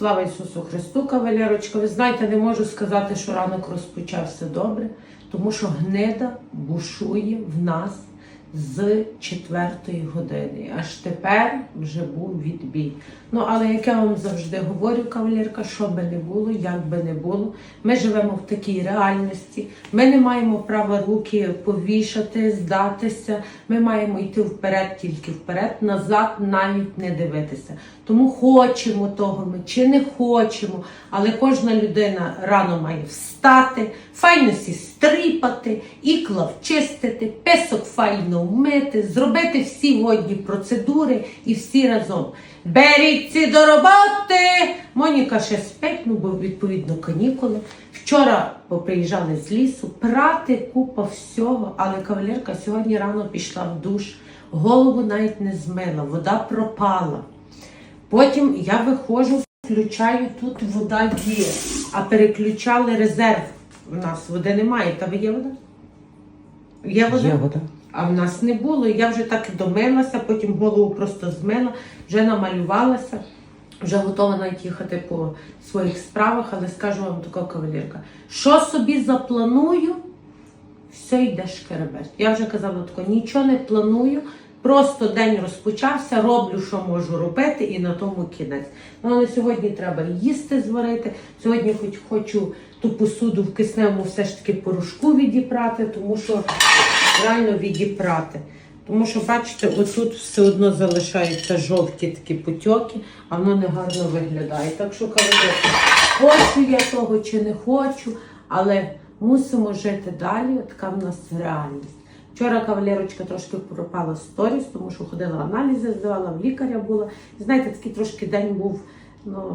Слава Ісусу Христу, кавалерочка. Ви знаєте, не можу сказати, що ранок розпочався добре, тому що гнида бушує в нас з четвертої години. Аж тепер вже був відбій. Ну, але як я вам завжди говорю, кавалерка, що би не було, як би не було, ми живемо в такій реальності. Ми не маємо права руки повішати, здатися. Ми маємо йти вперед, тільки вперед, назад навіть не дивитися. Тому хочемо того ми чи не хочемо, але кожна людина рано має встати, файно сі стріпати, ікла вчистити, песок файно вмити, зробити всі водні процедури і всі разом. Беріться до роботи! Моніка ще спить, ну бо відповідно канікули. Вчора поприїжджали з лісу, прати, купа всього, але кавалерка сьогодні рано пішла в душ, голову навіть не змила, вода пропала. Потім я виходжу, включаю, тут вода є, а переключали резерв. У нас води немає. Та ви є вода? Є вода? Є вода. А в нас не було. Я вже так і домилася, потім голову просто змила, вже намалювалася, вже готова навіть їхати по своїх справах, але скажу вам така кавалерка. Що собі запланую, все йде шкереберть. Я вже казала тако, нічого не планую. Просто день розпочався, роблю, що можу робити, і на тому кінець. Ну, але сьогодні треба їсти зварити. Сьогодні хоч хочу ту посуду в кисневому все ж таки порошку відіпрати, тому що реально відіпрати. Тому що, бачите, отут все одно залишаються жовті такі потьоки, а воно не гарно виглядає. Так що кавалерка, хочу я того чи не хочу, але мусимо жити далі. Така в нас реальність. Вчора кавалерочка трошки пропала з сторіс, тому що ходила аналізи, здавала в лікаря була. Знаєте, такий трошки день був. ну,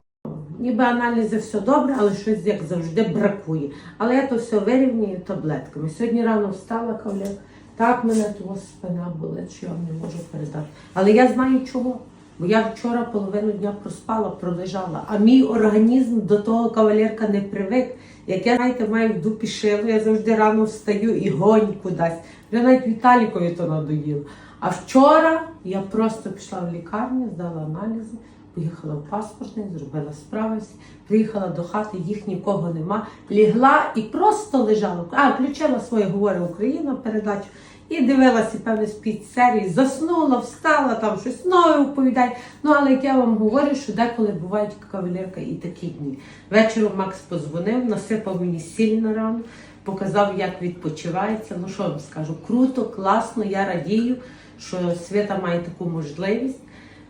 Ніби аналізи все добре, але щось, як завжди, бракує. Але я то все вирівнюю таблетками. Сьогодні рано встала, кавалер, так мене того спина болить, що я вам не можу передати. Але я знаю чого. Бо я вчора половину дня проспала, пролежала, а мій організм до того кавалерка не привик. Як я, знаєте, маю в дупі шило, я завжди рано встаю і гонь кудись. Вже навіть Віталікові то надоїло. А вчора я просто пішла в лікарню, здала аналізи, поїхала в паспортний, зробила справи приїхала до хати, їх нікого нема. Лігла і просто лежала. А, включила своє говори Україна передачу і дивилася, певне, з серії, заснула, встала, там щось нове оповідає. Ну, але як я вам говорю, що деколи бувають кавалерка і такі дні. Вечором Макс позвонив, насипав мені сіль на рану, показав, як відпочивається. Ну що вам скажу, круто, класно, я радію, що Свята має таку можливість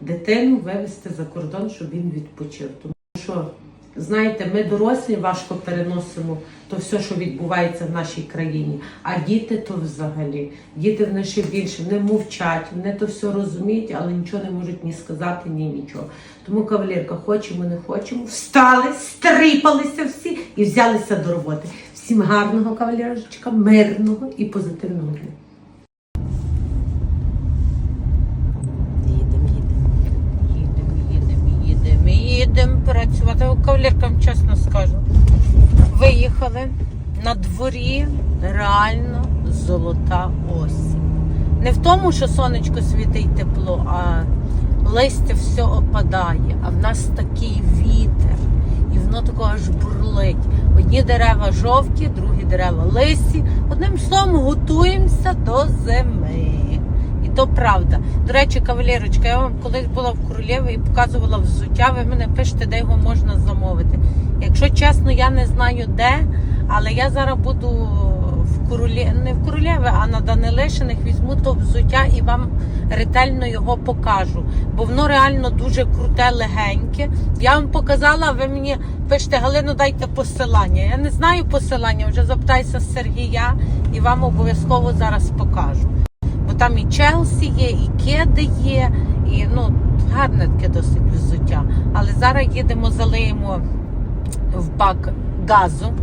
дитину вивезти за кордон, щоб він відпочив. Тому що, знаєте, ми дорослі важко переносимо то все, що відбувається в нашій країні. А діти то взагалі. Діти вони ще більше не мовчать, вони то все розуміють, але нічого не можуть ні сказати, ні нічого. Тому, кавалерка, хочемо, не хочемо, встали, стріпалися всі і взялися до роботи. Всім гарного кавалерочка, мирного і позитивного дня. Їдемо, їдемо. Їдемо, їдемо працювати. Кавалеркам чесно скажу. Виїхали на дворі реально золота осінь. Не в тому, що сонечко світить тепло, а листя все опадає, а в нас такий вітер, і воно тако аж бурлить. Одні дерева жовті, другі дерева лисі. Одним словом, готуємося до зими. То правда. До речі, кавалерочка, я вам колись була в Королєві і показувала взуття. Ви мене пишете, де його можна замовити. Якщо чесно, я не знаю де, але я зараз буду в Королі... не в Королєві, а на Данилишиних візьму то взуття і вам ретельно його покажу. Бо воно реально дуже круте, легеньке. Я вам показала, ви мені пишете, Галину, дайте посилання. Я не знаю посилання, вже запитайся Сергія і вам обов'язково зараз покажу. Там і Челсі є, і кеди є, і ну, гарне таке досить взуття. Але зараз їдемо, залиємо в бак газу,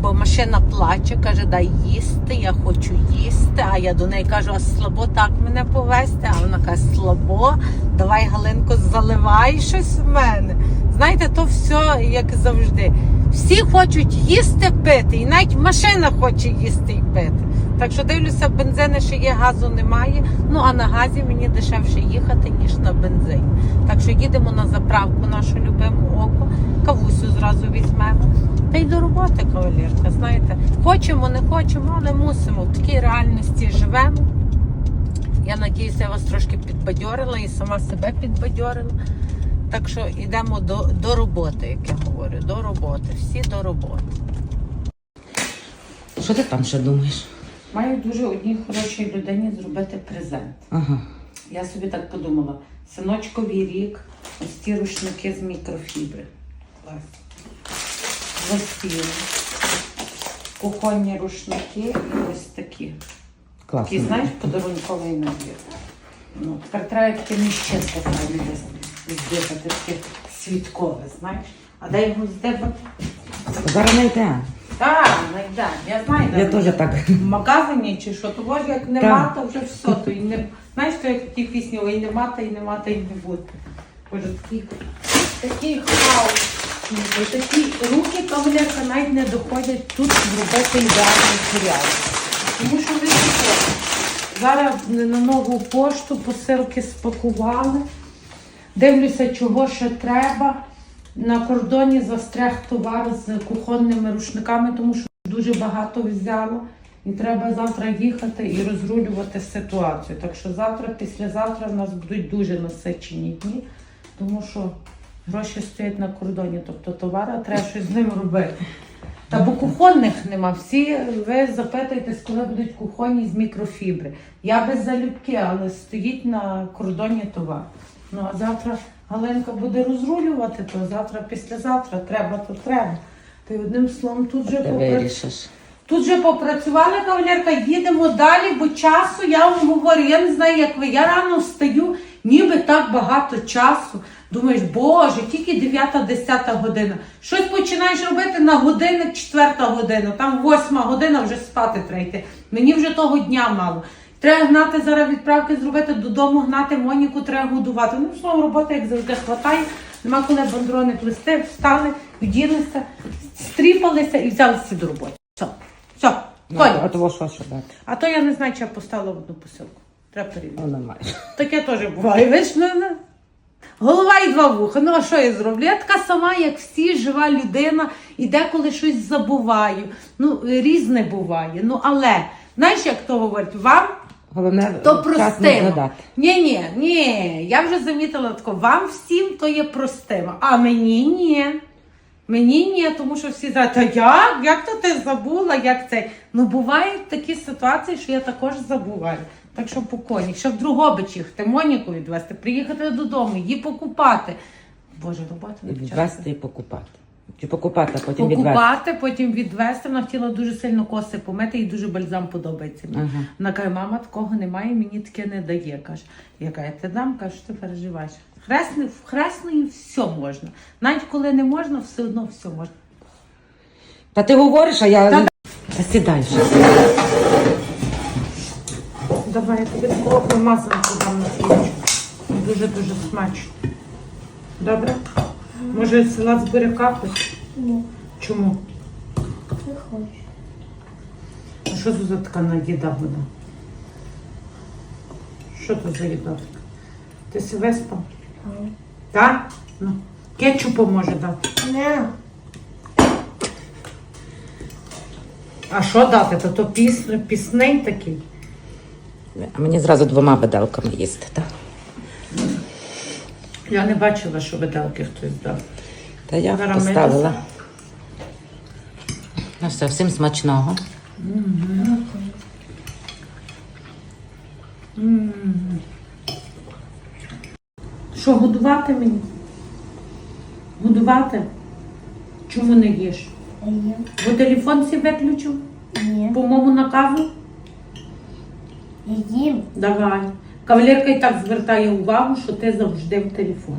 бо машина плаче, каже, дай їсти, я хочу їсти. А я до неї кажу, а слабо так мене повезти. А вона каже, слабо, давай Галинко, заливай щось в мене. Знаєте, то все як завжди. Всі хочуть їсти пити, і навіть машина хоче їсти і пити. Так що дивлюся, бензини ще є, газу немає. Ну а на газі мені дешевше їхати, ніж на бензині. Так що їдемо на заправку нашу любиму око. кавусю зразу візьмемо. Та й до роботи, кавалерка, знаєте. Хочемо, не хочемо, але мусимо. В такій реальності живемо. Я надіюся, я вас трошки підбадьорила і сама себе підбадьорила. Так що йдемо до, до роботи, як я говорю, до роботи. Всі до роботи. Що ти там ще думаєш? Маю дуже одній хорошій людині зробити презент. Ага. Я собі так подумала: синочковий рік, ось ці рушники з мікрофібри. Клас. Засіли. Кухонні рушники і ось такі. Класно. Такий, знаєш, подарунковий набір. Ну, тепер треба таке правильно здибати, таке святкове, знаєш. А де його здибати? Зараз знайдемо. Так, найде. Я знаю, Я воно. теж так. в магазині чи що, то може як нема, то вже все. То і не знаєш, то як в тій пісні, ой, нема, та й нема, та й не буде. Боже, такий, такий хаос. Ой, Такі руки кавалерка навіть не доходять тут зробити ідеальний серіал. Тому що ви що, зараз на нову пошту посилки спакували. Дивлюся, чого ще треба. На кордоні застряг товар з кухонними рушниками, тому що дуже багато взяло. І треба завтра їхати і розрулювати ситуацію. Так що завтра, післязавтра в нас будуть дуже насичені дні, тому що гроші стоять на кордоні, тобто товара треба щось з ним робити. Та бо кухонних нема. Всі ви запитуєтесь, коли будуть кухонні з мікрофібри. Я без залюбки, але стоїть на кордоні товар. Ну а завтра Галенка буде розрулювати, то завтра, післязавтра треба, то треба. Й одним словом тут вже Ти вирішиш. Тут же попрацювали кавалерка, їдемо далі, бо часу я вам говорю, я не знаю, як ви. Я рано встаю, ніби так багато часу. Думаєш, боже, тільки 9-10 година. Щось починаєш робити на годинник, 4 година, там 8 година вже спати треба йти. Мені вже того дня мало. Треба гнати зараз відправки зробити додому, гнати Моніку, треба годувати. Ну, словом, роботи, як завжди, хватає. Нема коли бандрони плести, встали, вділися, стріпалися і взялися до роботи. Все, все, Ну, конь. а того що ще дати? А то я не знаю, чи я поставила в одну посилку. Треба перевірити. Ну, нормально. Таке теж буває. Ви ж ну, ну. Голова і два вуха. Ну а що я зроблю? Я така сама, як всі, жива людина, і деколи щось забуваю. Ну, різне буває. Ну але, знаєш, як то говорять, вам Головне, то простимо. Ні, ні, ні. Я вже замітила тако, вам всім то є простимо, а мені ні. Мені ні, тому що всі знають, та як? Як то ти забула? Як це? Ну бувають такі ситуації, що я також забуваю. Так що по коні, ще в Другобич їхати, Моніку відвезти, приїхати додому, її покупати. Боже, робота не відвести і покупати. Чи покупати, а потім відвести. Покупати, потім відвезти. Вона хотіла дуже сильно коси помити, їй дуже бальзам подобається. Ага. Вона каже, мама такого немає, мені таке не дає. Каже, я кажу, ти дам, кажу, що ти переживаєш. Хресне, в хресної все можна. Навіть коли не можна, все одно все можна. Та ти говориш, а я. Та- Та сідай вже. Давай я тобі мазанку дам на хлібчик. Дуже-дуже смачно. Добре? Може салат з буряка? Ні, Чому? не хочу. А що це за така їда буде? Що це за їда така? Ти си виспав? Так? Ну. Кетчупу може дати. Не, А що дати? То, то піс, пісний такий. А мені зразу двома виделками їсти, так? Я не бачила, що виделки хтось дав. Та я Зараз поставила. Ну все, всім смачного. Що, годувати мені? Годувати? Чому не їш? я. Бо телефон сі виключив? Ні, По моєму наказу? я їм. Давай. Кавалерка і так звертає увагу, що ти завжди в телефоні.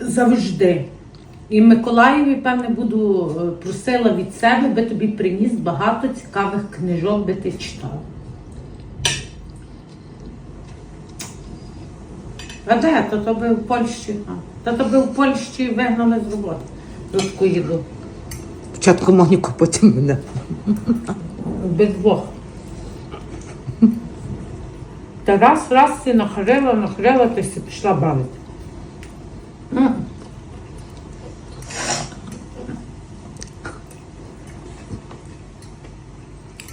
Завжди. І Миколаєві, певне, буду е, просила від себе, би тобі приніс багато цікавих книжок, би ти читав. А де? То то би в Польщі. А, то то би в Польщі вигнали з роботи. Руску їду. Спочатку Моніку, потім мене. Без двох. Та раз, раз ти нахрила, нахрила, ти си пішла бавити.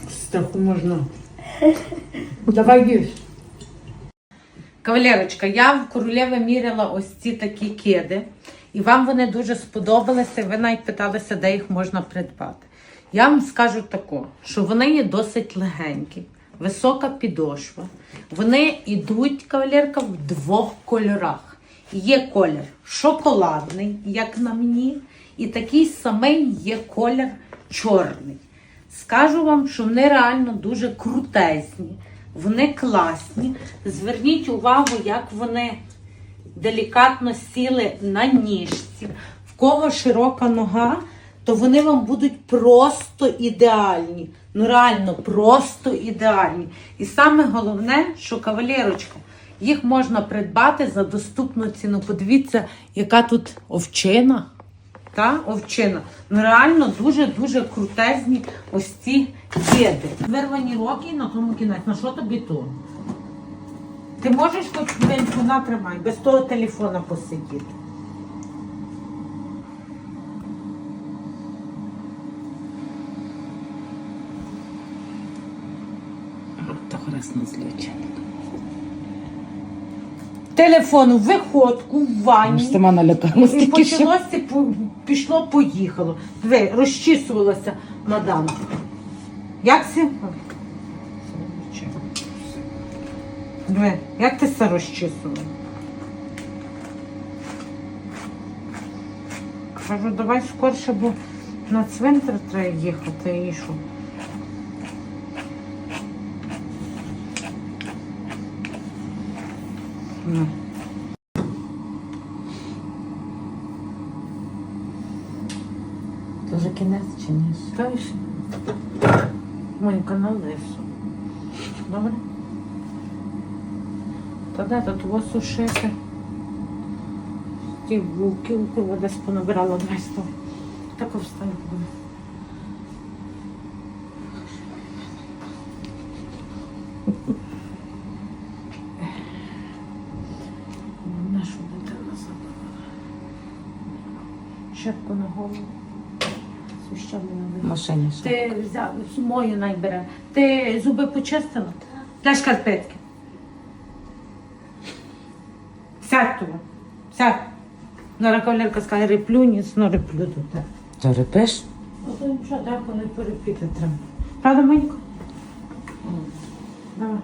Страху можна. Давай їж. Кавалерочка, я в королєві міряла ось ці такі кеди, і вам вони дуже сподобалися, і ви навіть питалися, де їх можна придбати. Я вам скажу тако, що вони є досить легенькі висока підошва. Вони йдуть, кавалерка, в двох кольорах. Є колір шоколадний, як на мені, і такий самий є колір чорний. Скажу вам, що вони реально дуже крутезні, вони класні. Зверніть увагу, як вони делікатно сіли на ніжці. В кого широка нога, то вони вам будуть просто ідеальні. Ну реально, просто ідеальні. І саме головне, що кавалерочка, їх можна придбати за доступну ціну. Подивіться, яка тут овчина. Та овчина. Ну реально дуже-дуже крутезні ось ці кеди. Вирвані роки на тому кінець. На що тобі то? Ти можеш хоч хвилинку натримай, без того телефона посидіти. То хресно. Телефон у виходку, в ванні. сама налякалась І тільки що. почалося, по- пішло, поїхало. Диви, розчісувалася мадам. Як це? Диви, як ти це розчісувала? Кажу, давай скорше, бо на цвинтар треба їхати і що. Ну. То вже кінець чи ні? Знаєш, Монька на лису. Добре? Та де тут вас сушити? Ті вулки, у кого десь понабирала давай сто. Так встань. Нашу дитину забрала. Щепку на голову. На В машині ще. Ти взяв мою найбере. Ти зуби почистила? Дай шкарпетки. Сядь туди. Сядь. Зараз кавалерка скаже, реплю, ніс, ну реплю тебе. То репиш? Ну то нічого, деколи перепіти треба. Правда, Монько? Давай.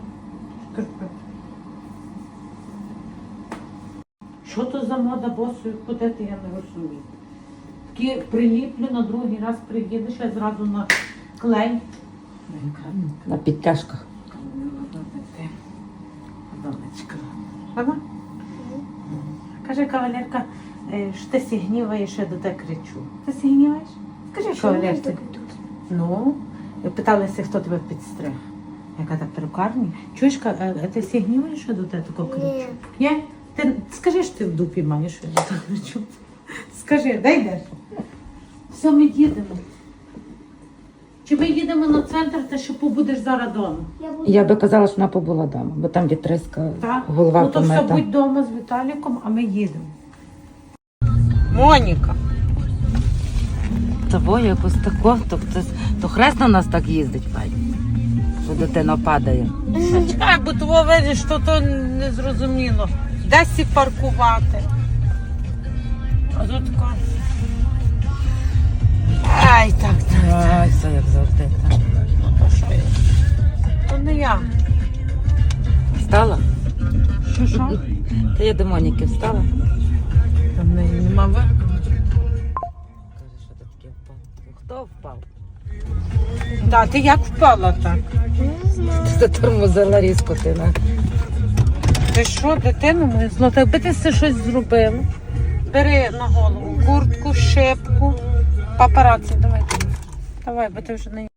Шкарпетки. Що то за мода босою ходити, я не розумію. Приліплю на другий раз приїдеш, я зразу на клей. На підтяжках. Ага. Каже кавалерка, е, що ти сі гніваєш, я до тебе кричу. Ти сі гніваєш? Скажи кавалерці. Ну, питалися, хто тебе підстриг. Яка так перукарні? Чуєш, е, е, ти сі гніваєш, що я до тебе тако кричу? Є? Ти скажи, що ти в дупі маєш, що я до тебе кричу. Скажи, дай йдеш? Все, ми їдемо. Чи ми їдемо на центр, ти ще побудеш зараз вдома? Я би казала, що вона побула вдома, бо там вітриска, Так. голова ну то все, будь вдома з Віталіком, а ми їдемо. Моніка. Того якось тако, то, то, то хрест на нас так їздить, пані. Що дитина падає. Чекай, бо того видиш, що то не зрозуміло. Десь і паркувати. А тут. Ай, так, так. Ай, все як завжди. так. То не я. Встала? Що що? Та я до Моніки встала. Там в неї нема ви. Каже, що ти таке впав. Хто впав? Так, ти як впала так? Ти затормозила різко ти на. Ти що, дитину мою злота? Якби ти все щось зробила. Бери на голову куртку, шипку, папараці, давай. Давай, бо ти вже не.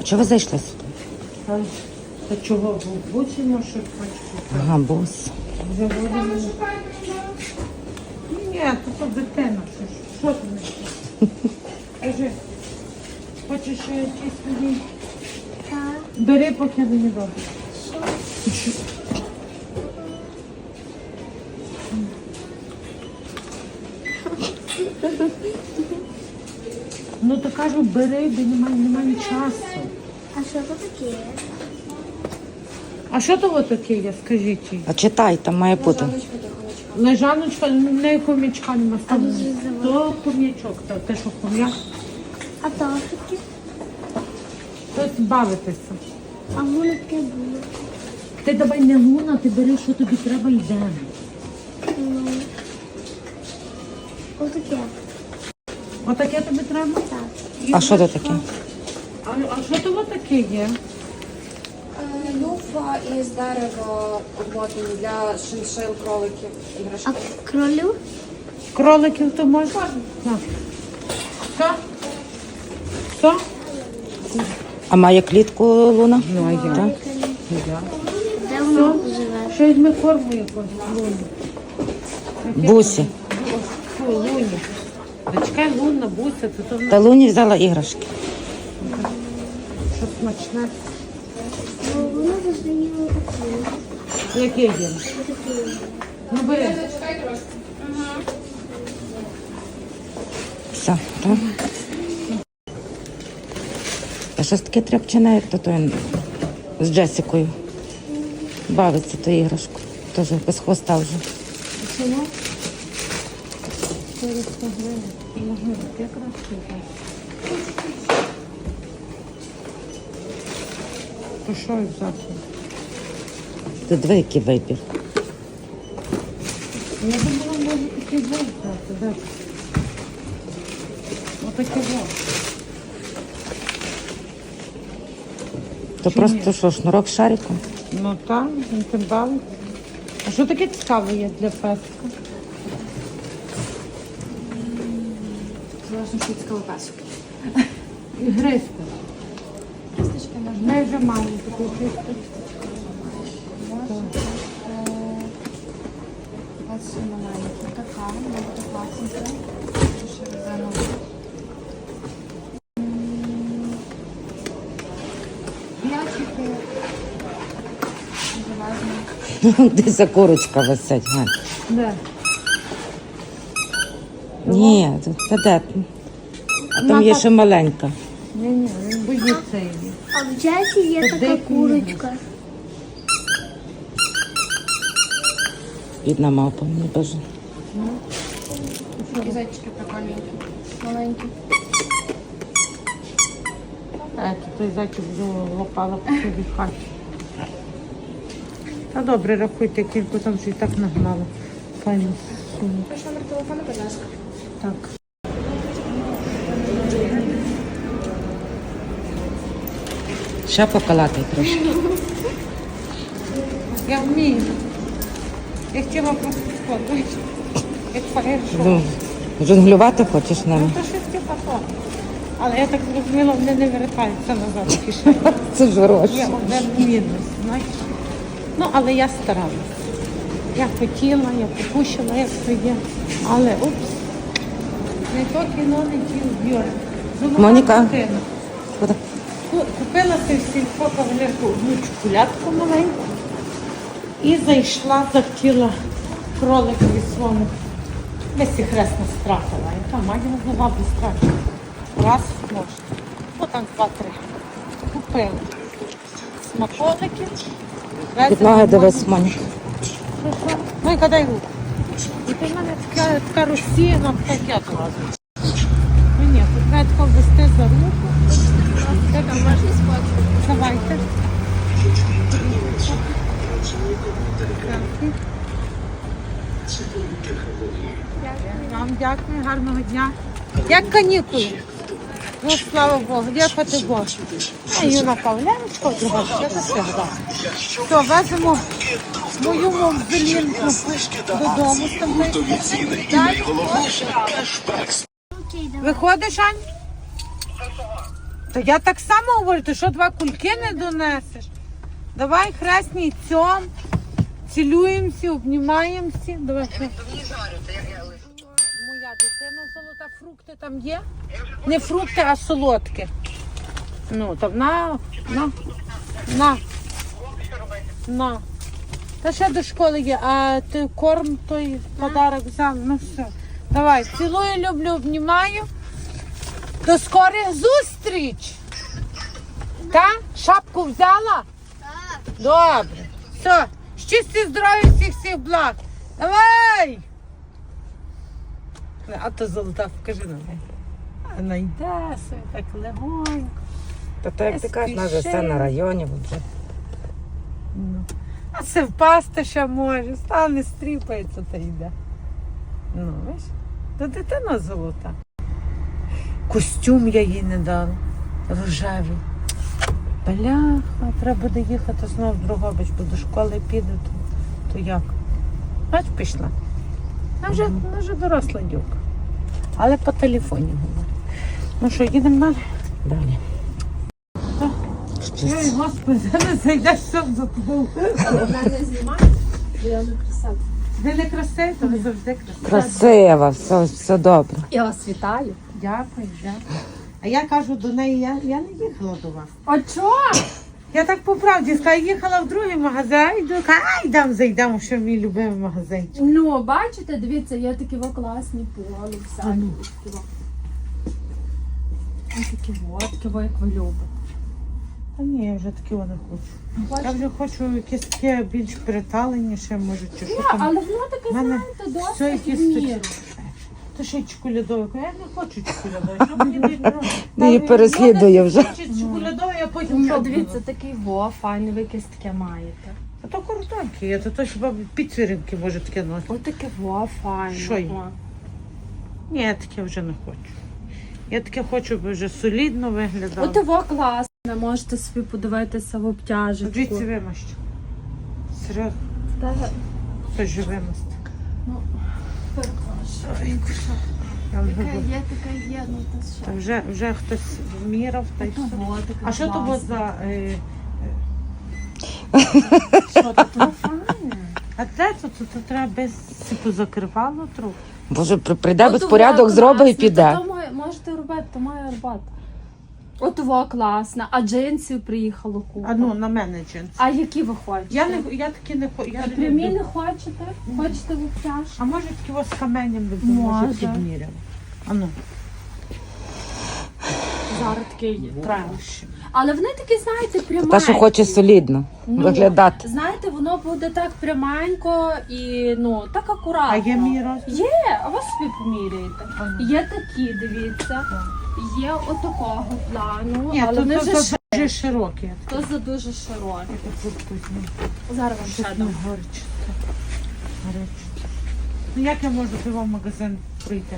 А чого ви зайшли сюди? Та чого будемо, що хочеш? Ага, бос. Будемо. Ні, то то дитина. Що, ж- що ти не? Кажи, хочеш ще якісь тоді? Бери, поки не роблю. Що? Ну то кажу, бери, бо немає, немає часу. А що це таке? А що то таке є, скажіть їй? А читай, там має бути. Лежаночка, не хомячка нема. А дуже завелика. То хомячок, то те, що хом'як, А то таке? то бавитися. А воно таке було. Ти давай не луна, ти бери, що тобі треба, йдемо. Ну. Отаке. Отаке тобі треба? Так. А що це таке? А, а що то таке є? Е, Люфа із дерева обмотані для шиншил, кроликів, А іграшки. кролю? Кроликів то можна? На. Що? Що? А має клітку луна? Ну, а я? Так. Де воно живе? Що візьми форму якусь, луні. Бусі. Луні. Дочка лунна, буся, це то Та луні взяла іграшки. що смачне. Ну, воно завжди. Яке є? Ну бери. Все, так? А щось таке тряпчине, як то той з Джесікою. Бавиться ту іграшку. Теж без хвоста вже. Чому? 400 гривень. Можна якраз купити. То що їх взяти? Ти диви, який вибір. Я думала, може такий вовк взяти. Де? Отакий вовк. То просто що, шнурок з шариком? Ну так, він тим бавить. А що таке цікаве є для песика? Песик. І гризька. Кісточки можна. Ми вже маємо таку чисту. Ось маленька така, буде класненька. Ще резинова. М'ячики. Десь за курочка висить. Гань. Де? Ні, це де? А там є ще маленька. Ні, ні, він боїться її. А в Джесі є така дикий курочка. Бідна мавпа, мені боже. Зайчики прикольненькі. Маленькі. Так, той зайчик лопала по собі в хаті. Та добре, рахуйте, кілько там вже і так нагнала. Файно. Ваш номер телефону, будь ласка. Так. Ще покалатай трошки. Я вмію. Я хотіла просто сходити. Як. Ну, жонглювати хочеш Ну, то щось того. Але я так зрозуміла, вони не вертаються назад в кишені. Це ж Є гроші. один мінус, знаєш. Ну, але я старалась. Я хотіла, я попущила, як то є. Але упс. Не то кіно, не ті збір. Моніка. Куди? Купила ти в сільпо кавалерку одну чоколядку маленьку і зайшла, захотіла кроликові своєму. Десь і хресна стратила. Яка мать могла би страшно. Раз можна. Ну так два-три. Купила. Смаколики. Під ноги дивись, Моніка. І кадай руку. І ти в мене така, така розсіяна, так я. Ну ні, тут треба тако ввести за руку. Де там ваш Давайте. Дякую. Вам дякую, гарного дня. Як канікули? Ну, слава Богу, дякувати Богу. А Юна Павленко, друга ще це свята. Все, веземо мою мовзелінку додому. Виходиш, Ань? То я так само говорю, ти що два кульки не донесеш? Давай хресні цьом, цілуємося, обнімаємося. Давай. Моя дитина золота, фрукти там є? Не фрукти, а солодкі. Ну, то на, на, на, на. Та ще до школи є, а ти корм той подарок взяв, ну все. Давай, цілую, люблю, обнімаю. До скорих зустріч! Та? Шапку взяла? Так. Добре. Все. Щасті здоров'я всіх всіх благ. Давай! А то золота, покажи на неї. Вона йде собі так легонько. Та то як ти кажеш, нас же все на районі вже. Ну. А це впасти ще може, стане, стріпається та йде. Ну, бачиш, то дитина золота. Костюм я їй не дала. Рожевий. Бляха, треба буде їхати знову в Дрогобич, бо до школи піде, то, то як? Бач, пішла. Вона вже, вона вже доросла дівка. Але по телефоні говорить. Ну що, їдемо далі? Далі. Ой, господи, не зайдеш сам за тобою. Ви не красиві, то ви завжди красиві. Красиво, все, все добре. Я вас вітаю. Дякую, дякую. А я кажу до неї, я, я не їхала до вас. А чого? Я так по правді сказала, їхала в другий магазин, а йду, а йдемо, зайдемо, що мій любимий магазин. Ну, бачите, дивіться, є такі во класні поли, всякі. ну. такі во. Ось такі во, такі во, як ви любите. Та ні, я вже такі не хочу. Я Бачите? вже хочу якесь таке більш приталеніше, може, чи що Ні, там. але воно таке, В мене знаєте, все досить якісь в міру. Та ще чоколядове. Я не хочу чоколядове. Що мені дають? Ти її переслідує вже. Чоколядове, я потім Ну, що дивіться, такий во, файний, ви якесь таке маєте. А то коротеньке, я то, то хіба підсвіринки може таке носити. Ось таке во, файне. Що є? о. Ні, я таке вже не хочу. Я таке хочу, щоб вже солідно виглядало. От во класне, можете собі подивитися в обтяжечку. Звідси вимощу. Серйозно, Та, хтось же вам Така є, така є, ну то що. Вже, вже хтось вмірав та й все. во, така А що то було класна. за... Е... Що то тут файне? А це то? То, то треба без типу, закривало трохи. Боже, при- прийде От безпорядок, зробить і піде. то має- Можете робити, то має робота. От во класна, а джинсів приїхало купа. А ну, на мене джинс. А які ви хочете? Я, не, я такі не хочу. А прямі люблю. не хочете? Хочете в обтяж? А може такі з каменем би може підміряли. А ну. Зараз такий тренд. Але вони такі, знаєте, пряменькі. Та, що хоче солідно Ну, виглядати. Знаєте, воно буде так пряменько і ну так акуратно. А є мій розмір? Є, а ви собі поміряєте. Ага. Є такі, дивіться. Є отакого плану, Ні, але то, вони то, вже то, дуже широкі. То за дуже широкі. Я. Зараз вам ще Щось не дам. горчиться. Горчиться. Ну як я можу пиво в магазин прийти?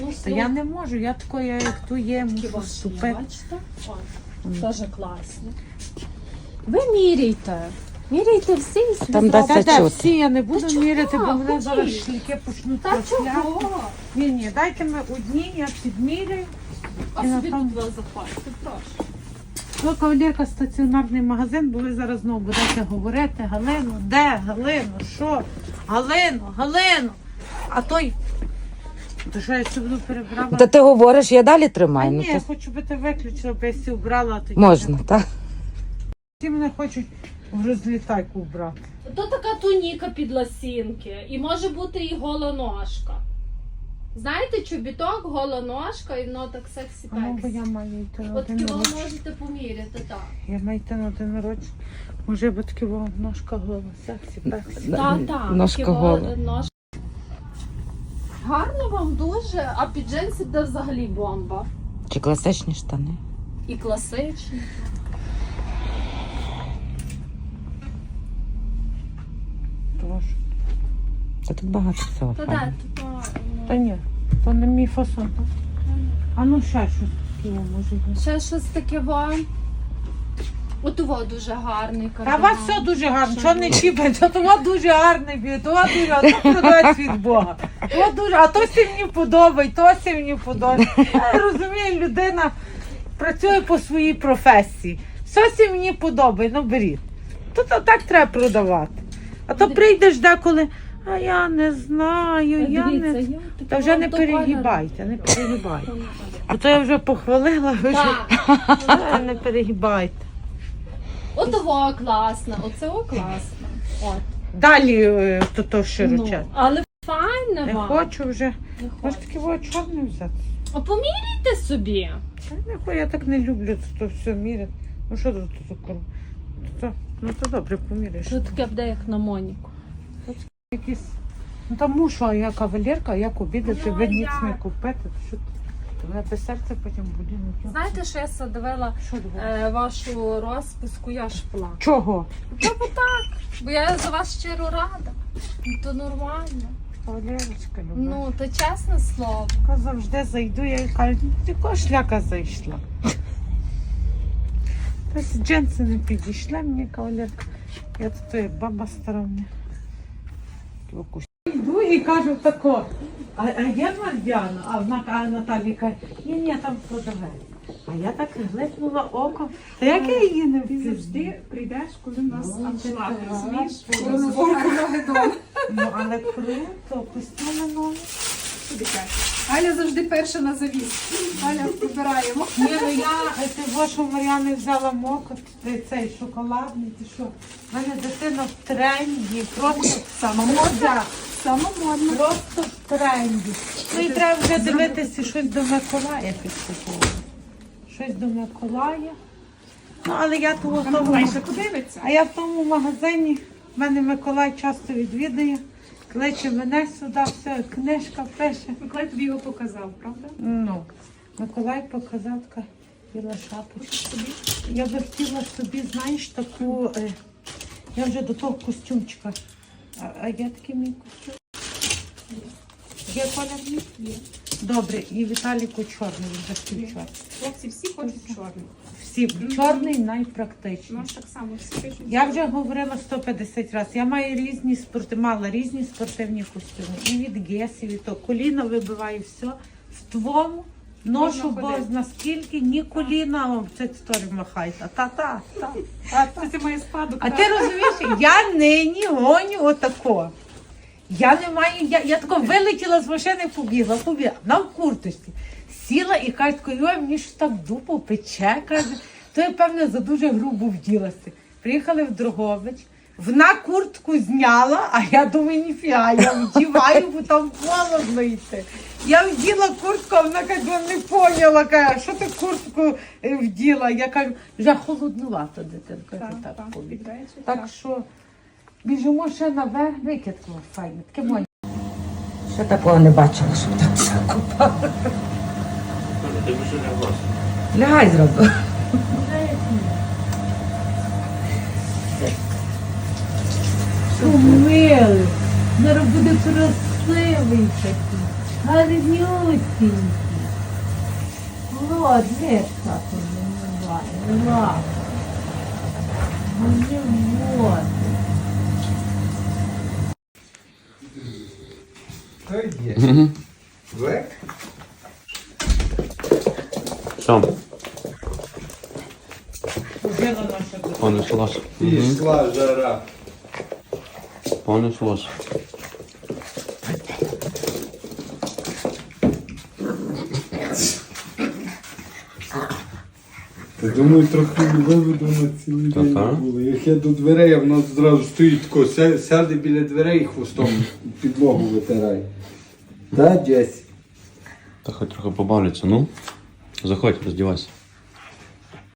Ну, Та я не можу, я такою, як ту є, Такі мушу ваші, супити. бачите? О, Теж класні. Ви міряйте. Міряйте всі і собі Там зробите. Це Та де чути. всі я не буду Та чого? міряти, бо мене Ходіть. зараз шліки почнуть Та трапляти. чого? Ні, ні, дайте ми одні, я підміряю. А І собі тут ви заходьте, прошу. Ну, кавалерка стаціонарний магазин, бо ви зараз знову будете говорити, Галину, де, Галину, що? Галину, Галину. А той. То що я ще буду перебирала? Та ти говориш, я далі а тримаю. Ну, ні, то я хочу би ти виключила, бо я всі вбрала, а тоді можна, так? всі мене хочуть в розлітайку вбрати. То така туніка під ласінки. І може бути і гола ножка. Знаєте, чобіток, гола ножка, і воно так сексі А ну, бо я маю йти на От один ви можете поміряти, так. Я маю йти на один народження. Може, бо таки во, ножка гола, сексі, пексі. Да. Так, так. Ножка гола. Гарно вам дуже, а під джинси де взагалі бомба. Чи класичні штани? І класичні. Тож. Та тут багато всього. Та файного. де, то, ну, Та ні, то не мій фасон. А ну ще щось таке може є. Ще щось таке вам. От во дуже гарний Та у кардиган. вас все дуже гарно, що не чіпається, то вас дуже гарний бід, то вас дуже, а то продавець від Бога. То дуже, а то всі мені подобає, то всі мені подобає. Я розумію, людина працює по своїй професії. Все всі мені подобає, ну беріть. То так треба продавати. А то прийдеш деколи, а я не знаю, я Дивіться, не. є таке Та вже не до перегибайте, не перегибайте. А то я вже похвалила, ви вже Так. не перегибайте. От во класно, оце о класно. От. Далі е, то, то Ну, але файне Не вам. хочу вже. Не Може хочу. таки було чорний взяти. А поміряйте собі. Та я так не люблю це то все міряти. Ну що тут таке? То, ну то добре, поміряєш. Що таке буде як на Моніку? Якісь. Ну там мушу, а я кавалерка, а як обідати, Ну, ви ніц не купити. Що ти? Мене без серця потім буде. ну, Знаєте, що я садовила Що е, вашу розписку, я ж плакала. Чого? Та бо так, бо я за вас щиро рада. Ну, То нормально. Кавалерочка, люблю. Ну, то чесне слово. Я завжди зайду, я їй кажу, «Ну, ти кого шляка зайшла. Тобто джинси не підійшли мені, кавалерка. Я тут є баба старовня. Йду і кажу тако, а, а є Мар'яна? А вона а Наталі каже, ні, ні, там продавець. А я так глипнула оком. Та як я її не Ти завжди прийдеш, коли в нас Ну, ти розумієш? Коли Коли зборка на Ну, але круто, костюми нові. Галя завжди перша на завіс. Галя, вибираємо. Ні, ну я ти вашу Мар'яни взяла мокот, цей шоколадний, ти що? У мене дитина в тренді, просто Сама модна. Сама модна. просто в тренді. Ну і треба вже дивитися щось до Миколая підкуповувати. Щось до Миколая. Ну, але я того того. Миколай. А я в тому магазині, в мене Миколай часто відвідує, кличе мене сюди, все, книжка пише. Миколай тобі його показав, правда? Ну, Миколай показав така біла шапочка. Я би хотіла собі, знаєш, таку. Е, я вже до того костюмчика. А, а я такий мій костюм? Є колір мій? Є. Добре, і Віталіку чорний, він захотів чорний. Хлопці всі хочуть чорний. Всі чорний найпрактичніший. нас так само всі пишуть. Я вже говорила 150 разів. Я маю різні спорти, мала різні спортивні костюми. І від Гес, і від того. Коліна вибиваю все. В твому ношу Можна бо ходити. наскільки ні коліна, о, це історія махайта. Та, та. Це має спадок. А ти розумієш, я нині гоню отако. Я не маю, я, я тако вилетіла з машини, побігла, побігла, на курточці. Сіла і каже, ой, мені ж так дупу пече, каже, то я, певне, за дуже грубо вділася. Приїхали в Дрогович, вона куртку зняла, а я думаю, ніфіга, я вдіваю, бо там холодно йти. Я вділа куртку, а вона каже, «Ну, не поняла, каже, що ти куртку е, вділа? Я кажу, вже холоднувато, дитинка, Так, так, так, так, під Так так. що біжимо ще наверх, викидку файне, таке моє. Ще такого не бачила, щоб так все купала. Лягай зразу. Милий, зараз буде красивий такий, гарнюсінький. О, де так називає, лапа. Мені вот. Та є. Блек? Все, Купила наша понеслось. Пішла жара. Понеслось. Та думаю, трохи виведу на цілий день та. було. Як я до дверей, а воно зразу стоїть тако, ся- сяде біля дверей і хвостом підлогу витирає. Та, Джесі? Та хоч трохи побавляться, ну. Заходь, роздівайся.